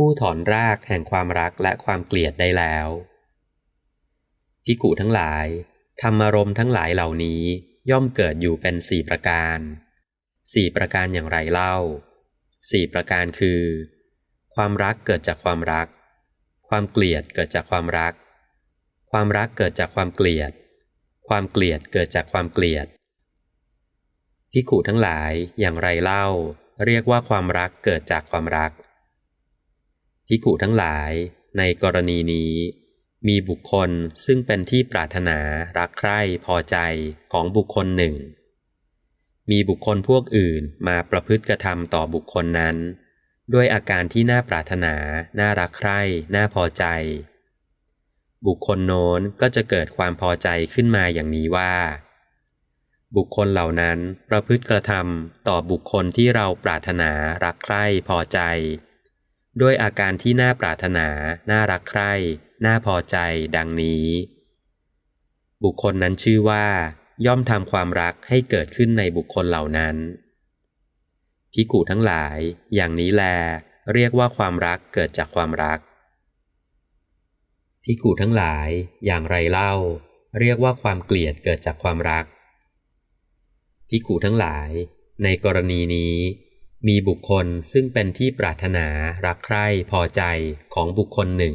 ผู้ถอนรากแห่งความรักและความเกลียดได้แล้วพิกุทั้งหลายธรรมารมณ์ทั้งหลายเหล่านี้ย่อมเกิดอยู่เป็นสี่ประการสี่ประการอย่างไรเล่าสี่ประการคือ ความรักเกิดจากความรัก ความเกลียดเกิดจากความรัก ความรักเกิดจากความเกลียด ความเกลียดเกิดจากความเกลียดพิกุทั้งหลายอย่างไรเล่า เรียกว่าความรักเกิดจากความรัก พิกุทั้งหลายในกรณีนี้ มีบุคคลซึ่งเป็นที่ปรารถนารักใคร่พอใจของบุคคลหนึ่ง มีบุคคลพวกอื่นมาประพฤติกระทำต่อบุคคลนั้น ด้วยอาการที่น่าปรารถนา น่ารักใคร่ น่าพอใจ บุคคลโน้นก็จะเกิดความพอใจขึ้นมาอย่างนี้ว่า บุคคลเหล่านั้นประพฤติกระทำต่อบุคคลที่เราปรารถนารักใคร่พอใจ ด้วยอาการที่น่าปรารถนา น่ารักใคร่ น่าพอใจ ดังนี้ บุคคลนั้นชื่อว่า ย่อมทำความรักให้เกิดขึ้นในบุคคลเหล่านั้นพิกูทั้งหลาย อย่างนี้แล เรียกว่าความรักเกิดจากความรักพิกูทั้งหลาย อย่างไรเล่า เรียกว่าความเกลียดเกิดจากความรักพิกูทั้งหลาย ในกรณีนี้ มีบุคคลซึ่งเป็นที่ปรารถนารักใคร่พอใจของบุคคลหนึ่ง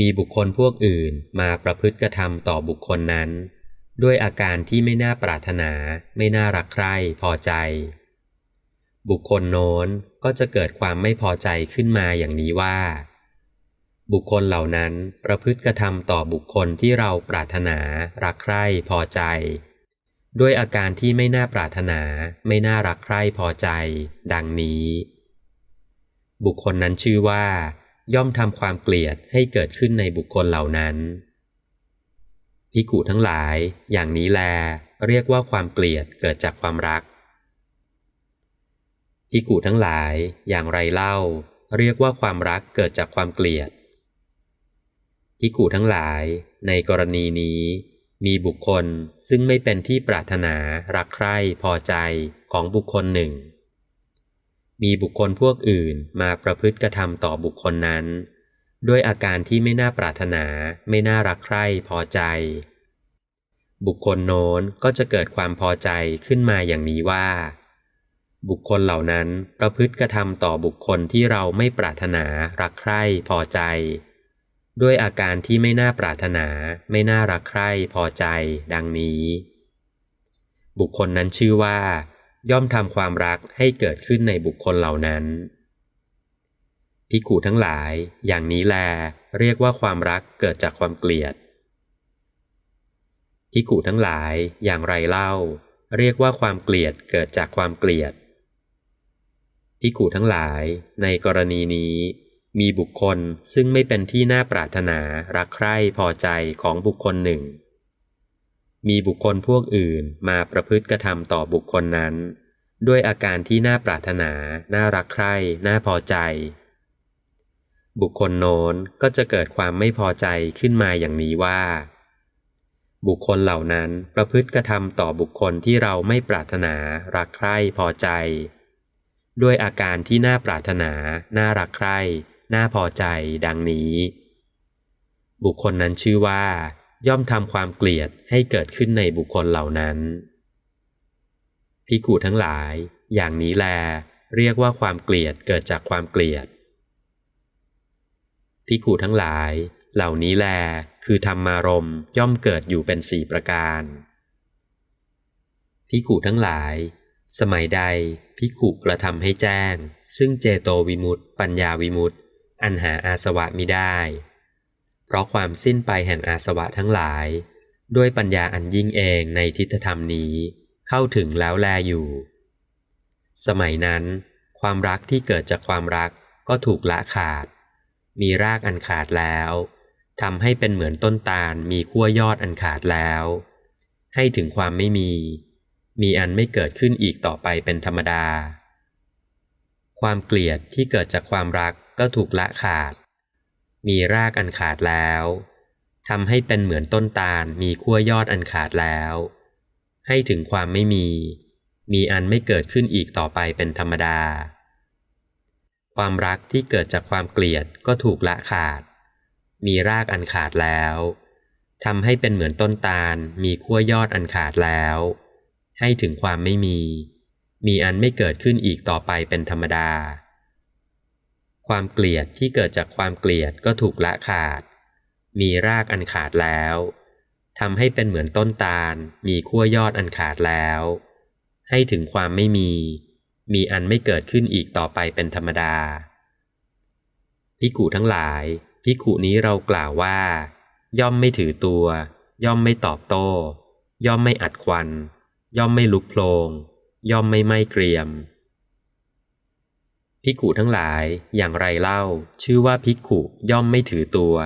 มีบุคคลพวกอื่นมาประพฤติกระทำต่อบุคคลนั้น ด้วยอาการที่ไม่น่าปรารถนา ไม่น่ารักใคร่พอใจ บุคคลโน้นก็จะเกิดความไม่พอใจขึ้นมาอย่างนี้ว่า บุคคลเหล่านั้นประพฤติกระทำต่อบุคคลที่เราปรารถนารักใคร่พอใจ ด้วยอาการที่ไม่น่าปรารถนา ไม่น่ารักใคร่พอใจ ดังนี้ บุคคลนั้นชื่อว่า ย่อมทำความเกลียดให้เกิดขึ้นในบุคคลเหล่านั้นพิกุทั้งหลายอย่างนี้แล เรียกว่าความเกลียดเกิดจากความรักพิกุทั้งหลายอย่างไรเล่า เรียกว่าความรักเกิดจากความเกลียดพิกุทั้งหลายในกรณีนี้ มีบุคคลซึ่งไม่เป็นที่ปรารถนารักใคร่พอใจของบุคคลหนึ่ง มีบุคคลพวกอื่นมาประพฤติกระทำต่อบุคคลนั้น ด้วยอาการที่ไม่น่าปรารถนา ไม่น่ารักใคร่พอใจ บุคคลโน้นก็จะเกิดความพอใจขึ้นมาอย่างนี้ว่า บุคคลเหล่านั้นประพฤติกระทำต่อบุคคลที่เราไม่ปรารถนารักใคร่พอใจ ด้วยอาการที่ไม่น่าปรารถนา ไม่น่ารักใคร่พอใจ ดังนี้ บุคคลนั้นชื่อว่า ย่อมทำความรักให้เกิดขึ้นในบุคคลเหล่านั้นพิกูทั้งหลาย อย่างนี้แล เรียกว่าความรักเกิดจากความเกลียดพิกูทั้งหลาย อย่างไรเล่า เรียกว่าความเกลียดเกิดจากความเกลียดพิกูทั้งหลาย ในกรณีนี้ มีบุคคลซึ่งไม่เป็นที่น่าปรารถนารักใคร่พอใจของบุคคลหนึ่ง มีบุคคลพวกอื่นมาประพฤติกระทำต่อบุคคลนั้น ด้วยอาการที่น่าปรารถนา น่ารักใคร่ น่าพอใจ บุคคลโน้นก็จะเกิดความไม่พอใจขึ้นมาอย่างนี้ว่า บุคคลเหล่านั้นประพฤติกระทำต่อบุคคลที่เราไม่ปรารถนา รักใคร่ พอใจ ด้วยอาการที่น่าปรารถนา น่ารักใคร่ น่าพอใจดังนี้ บุคคลนั้นชื่อว่า ย่อมทำความเกลียดให้เกิดขึ้นในบุคคลเหล่านั้นพิกูทั้งหลาย อย่างนี้แล เรียกว่าความเกลียดเกิดจากความเกลียดพิกูทั้งหลาย เหล่านี้แล คือธรรมารมย่อมเกิดอยู่เป็นสี่ประการพิกูทั้งหลาย สมัยใดพิกุกระทำให้แจ้ง ซึ่งเจโตวิมุตต์ปัญญาวิมุตต์ อันหาอาสวะมิได้ เพราะความสิ้นไปแห่งอาสวะทั้งหลาย ด้วยปัญญาอันยิ่งเองในทิฏฐธรรมนี้เข้าถึงแล้วแลอยู่ สมัยนั้น ความรักที่เกิดจากความรักก็ถูกละขาด มีรากอันขาดแล้วทำให้เป็นเหมือนต้นตาลมีขั้วยอดอันขาดแล้ว ให้ถึงความไม่มี มีอันไม่เกิดขึ้นอีกต่อไปเป็นธรรมดา ความเกลียดที่เกิดจากความรัก ก็ถูกละขาด มีรากอันขาดแล้วทำให้เป็นเหมือนต้นตาลมีขั้วยอดอันขาดแล้ว ให้ถึงความไม่มี มีอันไม่เกิดขึ้นอีกต่อไปเป็นธรรมดา ความรักที่เกิดจากความเกลียดก็ถูกละขาด มีรากอันขาดแล้วทำให้เป็นเหมือนต้นตาลมีขั้วยอดอันขาดแล้ว ให้ถึงความไม่มี มีอันไม่เกิดขึ้นอีกต่อไปเป็นธรรมดา ความเกลียดที่เกิดจากความเกลียดก็ถูกละขาด มีรากอันขาดแล้วทำให้เป็นเหมือนต้นตาล มีขั้วยอดอันขาดแล้ว ให้ถึงความไม่มี มีอันไม่เกิดขึ้นอีกต่อไปเป็นธรรมดาพิกุทั้งหลายพิกุนี้เรากล่าวว่า ย่อมไม่ถือตัว ย่อมไม่ตอบโต้ ย่อมไม่อัดควัน ย่อมไม่ลุกโพลงย่อมไม่ไหม้เกรียม พิกุทั้งหลายอย่างไรเล่า ชื่อว่าพิกุย่อมไม่ถือตัว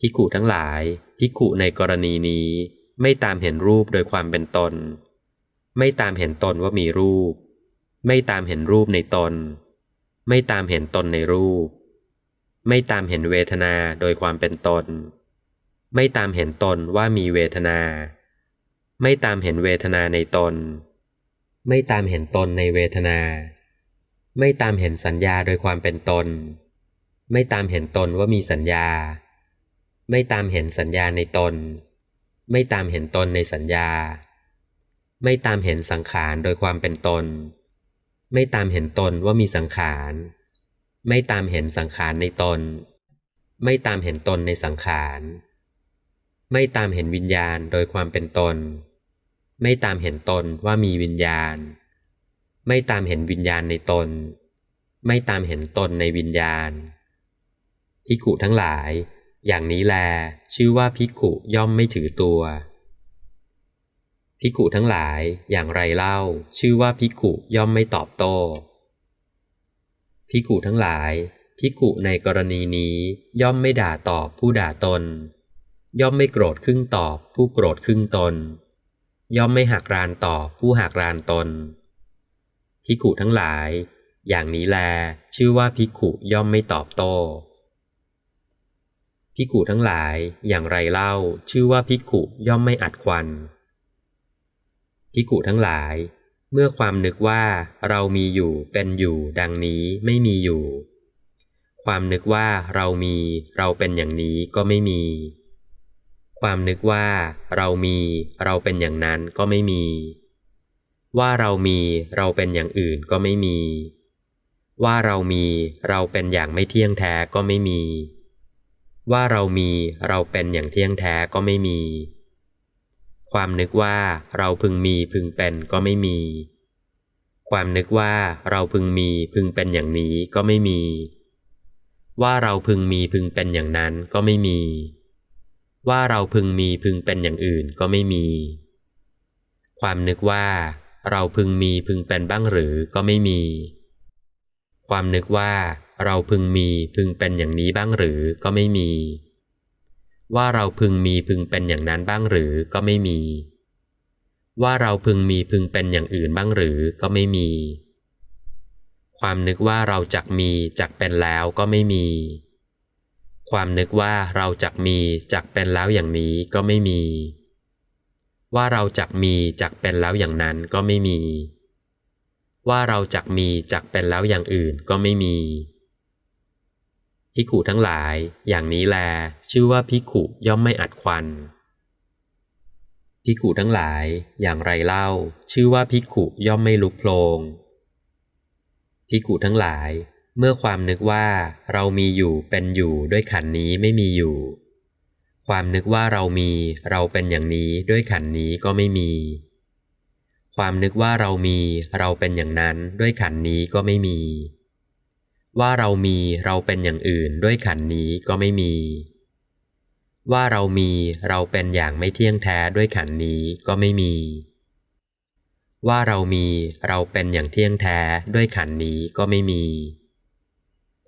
พิกุทั้งหลายพิกุในกรณีนี้ ไม่ตามเห็นรูปโดยความเป็นตน ไม่ตามเห็นตนว่ามีรูป ไม่ตามเห็นรูปในตน ไม่ตามเห็นตนในรูป ไม่ตามเห็นเวทนาโดยความเป็นตน ไม่ตามเห็นตนว่ามีเวทนา ไม่ตามเห็นเวทนาในตน ไม่ตามเห็นตนในเวทนา ไม่ตามเห็นสัญญาโดยความเป็นตน ไม่ตามเห็นตนว่ามีสัญญา ไม่ตามเห็นสัญญาในตน ไม่ตามเห็นตนในสัญญา ไม่ตามเห็นสังขารโดยความเป็นตน ไม่ตามเห็นตนว่ามีสังขาร ไม่ตามเห็นสังขารในตน ไม่ตามเห็นตนในสังขาร ไม่ตามเห็นวิญญาณโดยความเป็นตน ไม่ตามเห็นตนว่ามีวิญญาณ ไม่ตามเห็นวิญญาณในตน ไม่ตามเห็นตนในวิญญาณ พิกุทั้งหลาย อย่างนี้แล ชื่อว่าพิกุย่อมไม่ถือตัว พิกุทั้งหลาย อย่างไรเล่า ชื่อว่าพิกุย่อมไม่ตอบโต้พิกุทั้งหลาย พิกุในกรณีนี้ย่อมไม่ด่าตอบผู้ด่าตน ย่อมไม่โกรธครึ่งตอบผู้โกรธครึ่งตน ย่อมไม่หักรานตอบผู้หักรานตน พิกุทั้งหลาย อย่างนี้แล ชื่อว่าพิกุย่อมไม่ตอบโต้พิกุทั้งหลายอย่างไรเล่า ชื่อว่าพิกุย่อมไม่อัดควันพิกุทั้งหลาย เมื่อความนึกว่าเรามีอยู่เป็นอยู่ดังนี้ไม่มีอยู่ ความนึกว่าเรามีเราเป็นอย่างนี้ก็ไม่มี ความนึกว่าเรามีเราเป็นอย่างนั้นก็ไม่มี ว่าเรามีเราเป็นอย่างอื่นก็ไม่มี ว่าเรามีเราเป็นอย่างไม่เที่ยงแท้ก็ไม่มี ว่าเรามีเราเป็นอย่างเที่ยงแท้ก็ไม่มี ความนึกว่าเราพึงมีพึงเป็นก็ไม่มี ความนึกว่าเราพึงมีพึงเป็นอย่างนี้ก็ไม่มี ว่าเราพึงมีพึงเป็นอย่างนั้นก็ไม่มี ว่าเราพึงมีพึงเป็นอย่างอื่นก็ไม่มี ความนึกว่า เราพึงมีพึงเป็นบ้างหรือก็ไม่มี ความนึกว่าเราพึงมีพึงเป็นอย่างนี้บ้างหรือก็ไม่มี ว่าเราพึงมีพึงเป็นอย่างนั้นบ้างหรือก็ไม่มี ว่าเราพึงมีพึงเป็นอย่างอื่นบ้างหรือก็ไม่มี ความนึกว่าเราจักมีจักเป็นแล้วก็ไม่มี ความนึกว่าเราจักมีจักเป็นแล้วอย่างนี้ก็ไม่มี ว่าเราจักมีจักเป็นแล้วอย่างนั้นก็ไม่มี ว่าเราจักมีจักเป็นแล้วอย่างอื่นก็ไม่มีพิขุทั้งหลาย อย่างนี้แล ชื่อว่าพิขุย่อมไม่อัดควันพิขุทั้งหลาย อย่างไรเล่า ชื่อว่าพิขุย่อมไม่ลุกโพลงพิขุทั้งหลาย เมื่อความนึกว่าเรามีอยู่เป็นอยู่ด้วยขันนี้ไม่มีอยู่ ความนึกว่าเรามีเราเป็นอย่างนี้ด้วยขันนี้ก็ไม่มี ความนึกว่าเรามีเราเป็นอย่างนั้นด้วยขันนี้ก็ไม่มี ว่าเรามีเราเป็นอย่างอื่นด้วยขันนี้ก็ไม่มี ว่าเรามีเราเป็นอย่างไม่เที่ยงแท้ด้วยขันนี้ก็ไม่มี ว่าเรามีเราเป็นอย่างเที่ยงแท้ด้วยขันนี้ก็ไม่มี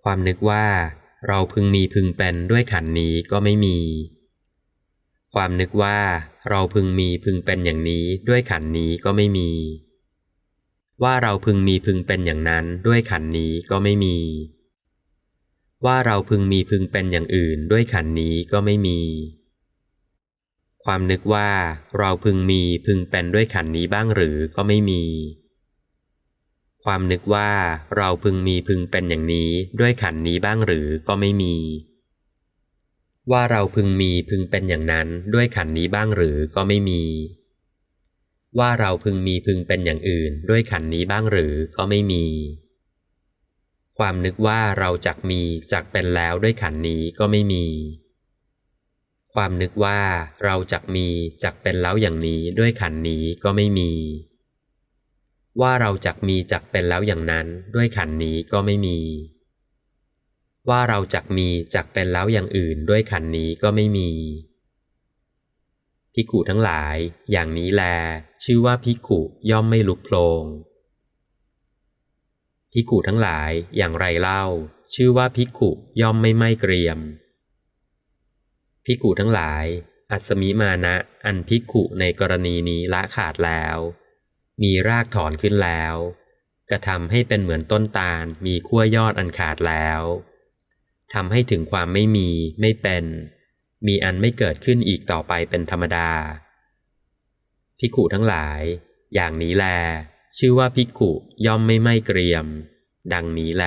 ความนึกว่า เราพึงมีพึงเป็นด้วยขันนี้ก็ไม่มี ความนึกว่าเราพึงมีพึงเป็นอย่างนี้ด้วยขันนี้ก็ไม่มี ว่าเราพึงมีพึงเป็นอย่างนั้นด้วยขันนี้ก็ไม่มี ว่าเราพึงมีพึงเป็นอย่างอื่นด้วยขันนี้ก็ไม่มี ความนึกว่าเราพึงมีพึงเป็นด้วยขันนี้บ้างหรือก็ไม่มี ความนึกว่าเราพึงมีพึงเป็นอย่างนี้ด้วยขันนี้บ้างหรือก็ไม่มี ว่าเราพึงมีพึงเป็นอย่างนั้นด้วยขันนี้บ้างหรือก็ไม่มี ว่าเราพึงมีพึงเป็นอย่างอื่น ด้วยขันนี้บ้างหรือก็ไม่มี ความนึกว่าเราจักมีจักเป็นแล้วด้วยขันนี้ก็ไม่มี ความนึกว่าเราจักมีจักเป็นแล้วอย่างนี้ด้วยขันนี้ก็ไม่มี ว่าเราจักมีจักเป็นแล้วอย่างนั้นด้วยขันนี้ก็ไม่มี ว่าเราจักมีจักเป็นแล้วอย่างอื่นด้วยขันนี้ก็ไม่มี พิกุทั้งหลาย อย่างนี้แล ชื่อว่าพิกุย่อมไม่ลุกโพลงพิกุทั้งหลายอย่างไรเล่า ชื่อว่าพิกุย่อมไม่ไหม้เกรียม พิกุทั้งหลาย อัศมิมานะอันพิกุในกรณีนี้ละขาดแล้ว มีรากถอนขึ้นแล้วกระทำให้เป็นเหมือนต้นตาลมีขั้วยอดอันขาดแล้ว ทำให้ถึงความไม่มี ไม่เป็น มีอันไม่เกิดขึ้นอีกต่อไปเป็นธรรมดา พิกุทั้งหลาย อย่างนี้แล ชื่อว่าพิกุย่อมไม่ไม่เกรียม ดังนี้แล